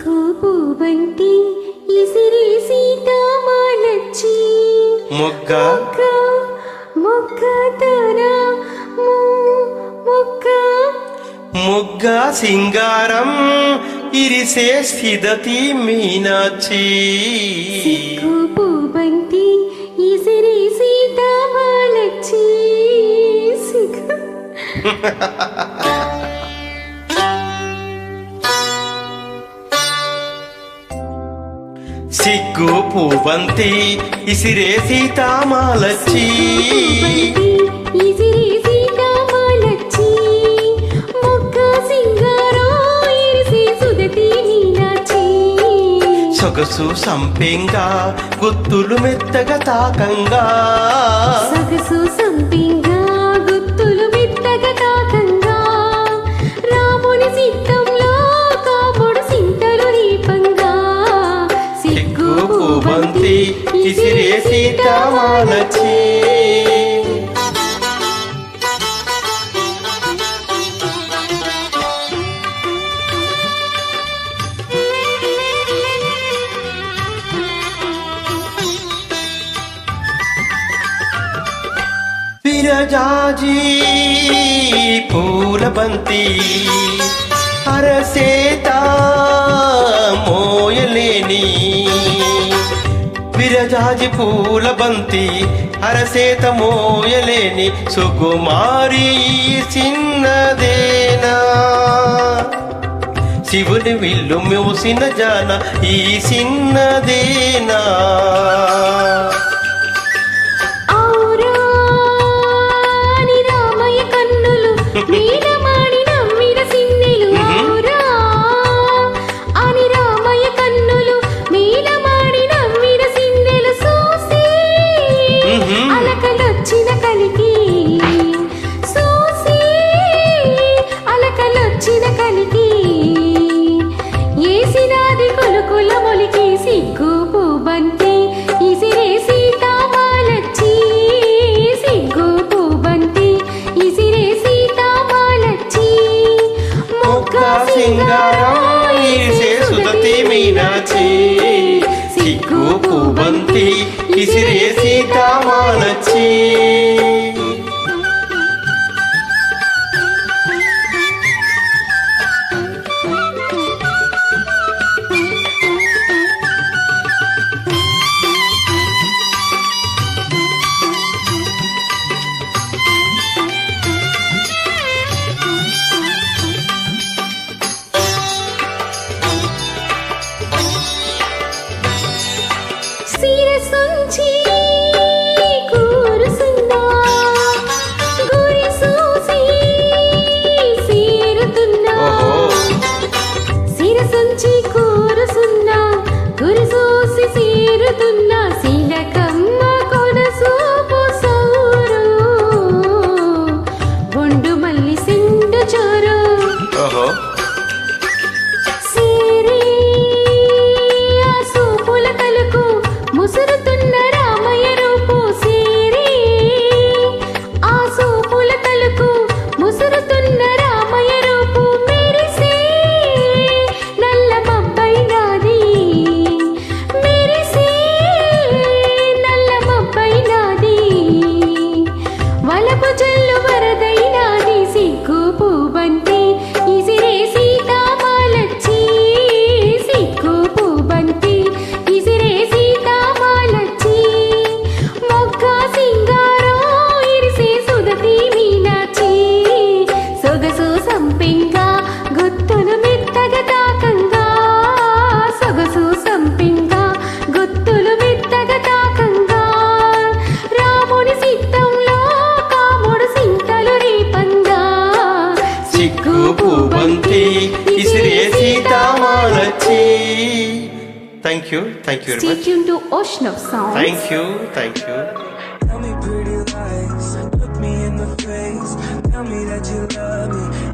సిగ్గువంటి ఇసిరి సీతమాలచ్చి మొగ్గ మొగ్గ తన మొగ్గ మొగ్గ సింగారం ఇరిసే స్థిదతి మీనాక్షి. సిగ్గువంటి ఇసిరి సిగ్గు పూవంతి ఇసిరే సీతామాలచ్చి. సొగసు సంపింగా గుత్తులు మెత్తగా తాకంగా. సొగసు సంపింగా బంతి విసిరేసి తమాలచి విరజాజీ పూలబంతి అరసేత మోయలేని విరజాజి పూల బంతి అరసేత మోయలేని సుకుమారి చిన్నదేనా? శివుని విల్లు మోసిన జాన ఈ చిన్నదేనా? Catalina Caliquín. విసిరేసి కామాలొచ్చి 曾经 భూబంతి ఇసిరే సీతామాలచ్చి. Thank you thank you very much thank you thank you Tell me pretty lies, look me in the face. Tell me that you love me.